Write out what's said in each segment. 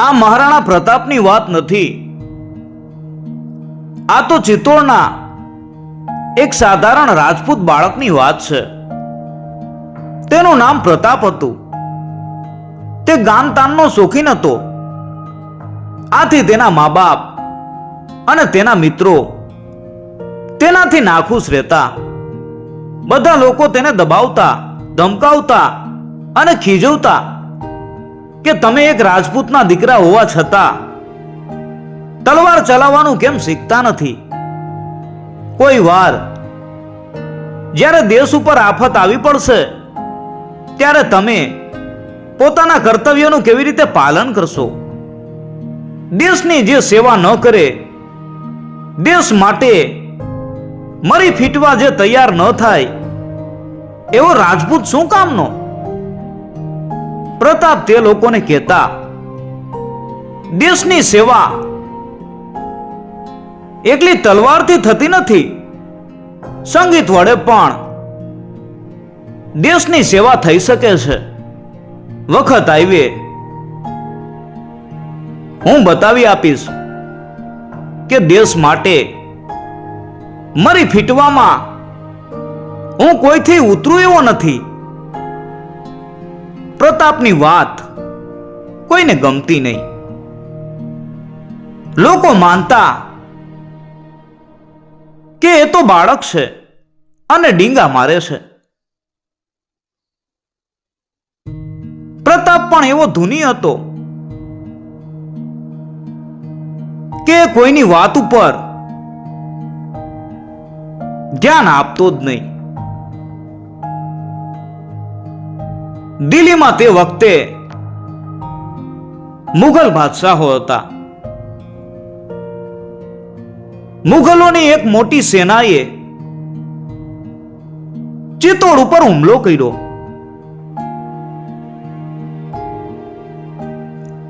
આ મહારાણા પ્રતાપની વાત નથી. આ તો ચિત્તોડના એક સાધારણ રાજપૂત બાળકની વાત છે. તેનું નામ પ્રતાપ હતું. તે ગામતાનનો શોખીન હતો. આથી તેના મા બાપ અને તેના મિત્રો તેનાથી નાખુશ રહેતા. બધા લોકો તેને દબાવતા, ધમકાવતા અને ખીજવતા. કે તમે એક રાજપૂતના દીકરા હોવા છતાં તલવાર ચલાવવાનું કેમ શીખતા નથી? કોઈ વાર જ્યારે દેશ ઉપર આફત આવી પડશે, ત્યારે તમે પોતાના કર્તવ્યનું કેવી રીતે પાલન કરશો? દેશની જે સેવા ન કરે, દેશ માટે મરી ફીટવા જે તૈયાર ન થાય, એવો રાજપૂત શું કામનો? પ્રતાપ તે લોકોને કહેતા, દેશની સેવા એકલી તલવારથી થતી નથી. સંગીત વડે પણ દેશની સેવા થઈ શકે છે. વખત આવીએ હું બતાવી આપીશ કે દેશ માટે મરી ફીટવામાં હું કોઈથી ઉતરું એવો નથી. પ્રતાપની વાત કોઈને ગમતી નહીં. લોકો માનતા કે એ તો બાળક છે અને ડીંગા મારે છે. પ્રતાપ પણ એવો ધૂની હતો કે કોઈની વાત ઉપર ધ્યાન આપતો જ નહીં. દિલ્હીમાં તે વખતે મુઘલ બાદશાહો હતા. મુઘલોની એક મોટી સેનાએ ચિત્તોડ ઉપર હુમલો કર્યો.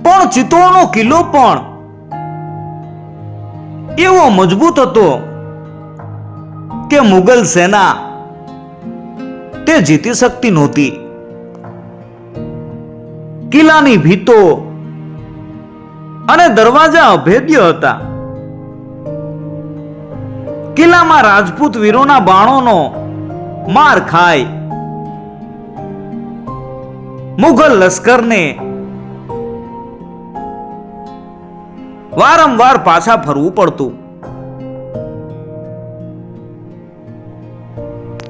પણ ચિત્તોડનો કિલ્લો પણ એવો મજબૂત હતો કે મુઘલ સેના તે જીતી શકતી નહોતી. કિલ્લાની ભીતો અને દરવાજા અભેદ્ય હતા. કિલ્લામાં રાજપૂત વીરોના બાણોનો માર ખાય. મુઘલ લશ્કરને વારંવાર પાછા ફરવું પડતું.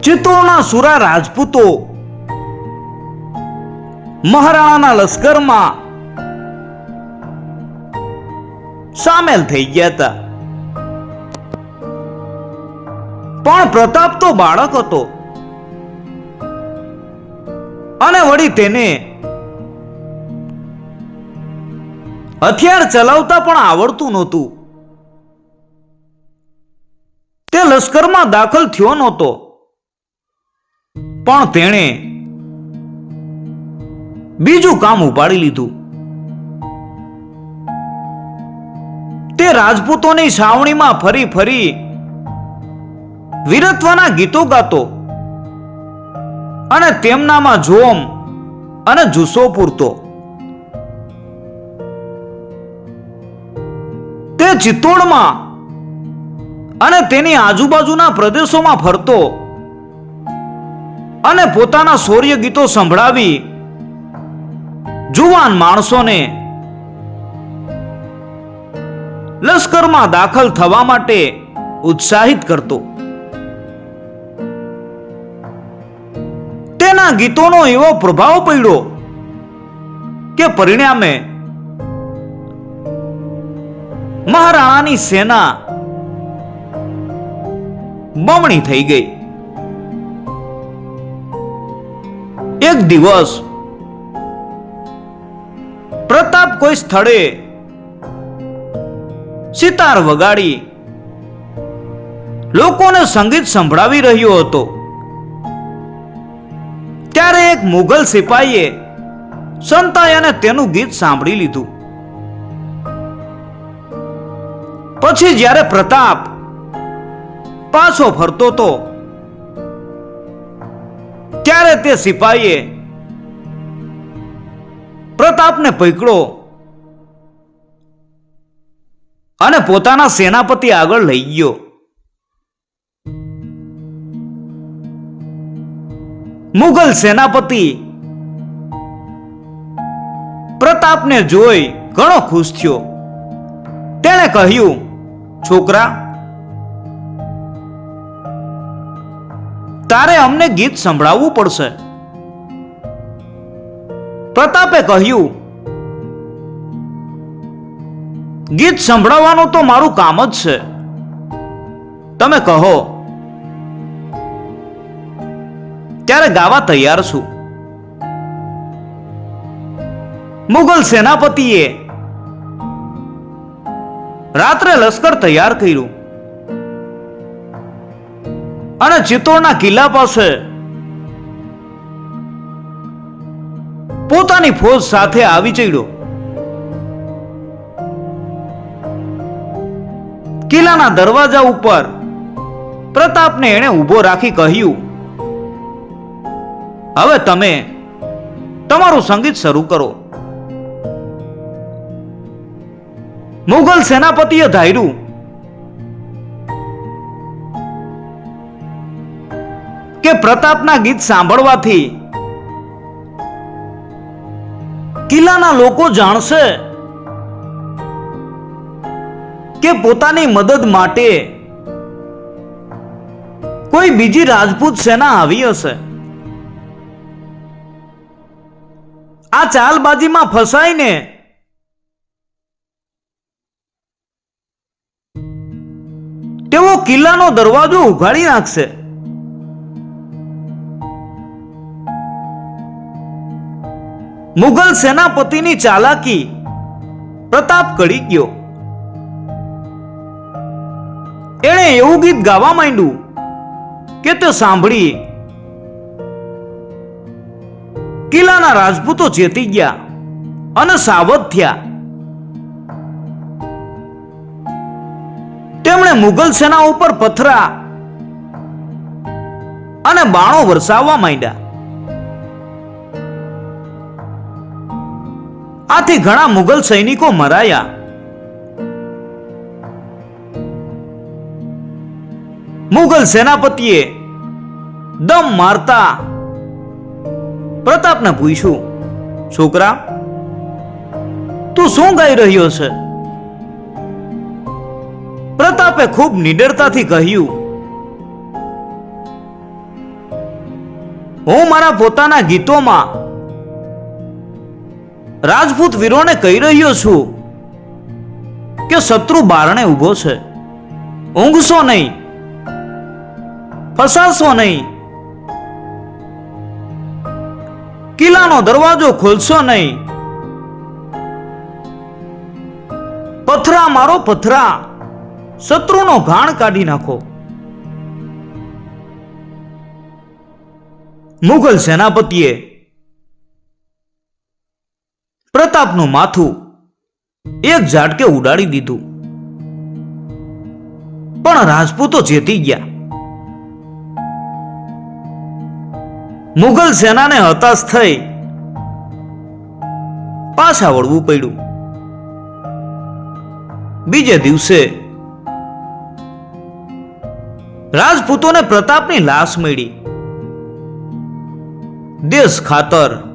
ચિત્તોડના સુરા રાજપૂતો મહારાણાના લશ્કરમાં સામેલ થઈ ગયા હતા. પણ પ્રતાપ તો બાળક હતો અને વળી તેને હથિયાર ચલાવતા પણ આવડતું નહોતું. તે લશ્કરમાં દાખલ થયો નહોતો. પણ તેણે બીજું કામ ઉપાડી લીધું. તે રાજપૂતોની છાવણીમાં ફરી ફરી વીરત્વના ગીતો ગાતો અને તેમનામાં જોમ અને જુસ્સો પૂરતો. તે ચિત્તોડમાં અને તેની આજુબાજુના પ્રદેશોમાં ફરતો અને પોતાના શૌર્ય ગીતો સંભળાવી જુવાન માણસોને લશ્કરમાં દાખલ થવા માટે ઉત્સાહિત કરતો. તેના ગીતોનો એવો પ્રભાવ પડ્યો કે પરિણામે મહારાણાની સેના બમણી થઈ ગઈ. એક દિવસ પ્રતાપ કોઈ સ્થળે સિતાર વગાડી લોકોને સંગીત સંભળાવી રહ્યો હતો. ત્યારે એક મુઘલ સિપાહીએ સંતાયાને તેનું ગીત સાંભળી લીધું. પછી જ્યારે પ્રતાપ પાછો ફરતો તો ત્યારે તે સિપાહીએ પ્રતાપને પકડો અને પોતાના સેનાપતિ આગળ લઈ ગયો. મુગલ સેનાપતિ પ્રતાપને જોઈ ઘણો ખુશ થયો. તેણે કહ્યું, છોકરા, તારે અમને ગીત સંભળાવવું પડશે. પ્રતાપે કહ્યું, ગીત સંભળાવવાનું તો મારું કામ જ છે. તમે કહો. ત્યારે ગાવા તૈયાર છું. મુગલ સેનાપતિએ રાત્રે લશ્કર તૈયાર કર્યું અને ચિત્તોડના કિલ્લા પાસે પોતાની ફોજ સાથે આવી ચડ્યો. કિલ્લાના દરવાજા ઉપર પ્રતાપને એણે ઊભો રાખી કહ્યું, હવે તમે તમારું સંગીત શરૂ કરો. મુગલ સેનાપતિએ ધાર્યું, કે પ્રતાપના ગીત સાંભળવાથી કિલ્લાના લોકો જાણશે કે પોતાની મદદ માટે કોઈ બીજી રાજપૂત સેના આવી હશે. આ ચાલબાજીમાં ફસાઈને તેઓ કિલ્લાનો દરવાજો ઉઘાડી નાખશે. મુગલ સેનાપતિની ચાલાકી. પ્રતાપ કડી ગયો. એણે એવું ગીત ગાવા માંડ્યું કે તે સાંભળી કિલ્લાના રાજપૂતો ચેતી ગયા અને સાવધ થયા. તેમણે મુગલ સેના ઉપર પથરા અને બાણો વરસાવવા માંડ્યા. આથી ઘણા મુગલ સૈનિકો મરાયા. મુગલ સેનાપતિએ દમ મારતા પ્રતાપને પૂછ્યું, છોકરા, તું શું ગાઈ રહ્યો છે? પ્રતાપે ખૂબ નિડરતાથી કહ્યું, હું મારા પોતાના ગીતોમાં રાજપૂત વીરોને કહી રહ્યો છું કે શત્રુ બારણે ઊભો છે. ઊંઘશો નહીં. ફસાશો નહીં. કિલ્લાનો દરવાજો ખોલશો નહીં. પથરા મારો પથરા. શત્રુનો ઘાણ કાઢી નાખો. મુઘલ સેનાપતિએ પ્રતાપનું માથું એક ઝાટકે ઉડાડી દીધું. પણ રાજપૂતો જેતી ગયા. મુઘલ સેનાને હતાશ થઈ પાછા વળવું પડ્યું. બીજે દિવસે રાજપૂતોને પ્રતાપની લાશ મળી. દેશ ખાતર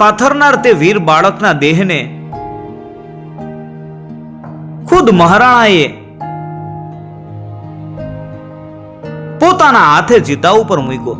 પાથરનાર તે વીર બાળકના દેહને ખુદ મહારાણાએ પોતાના હાથે જીતા ઉપર મૂક્યો.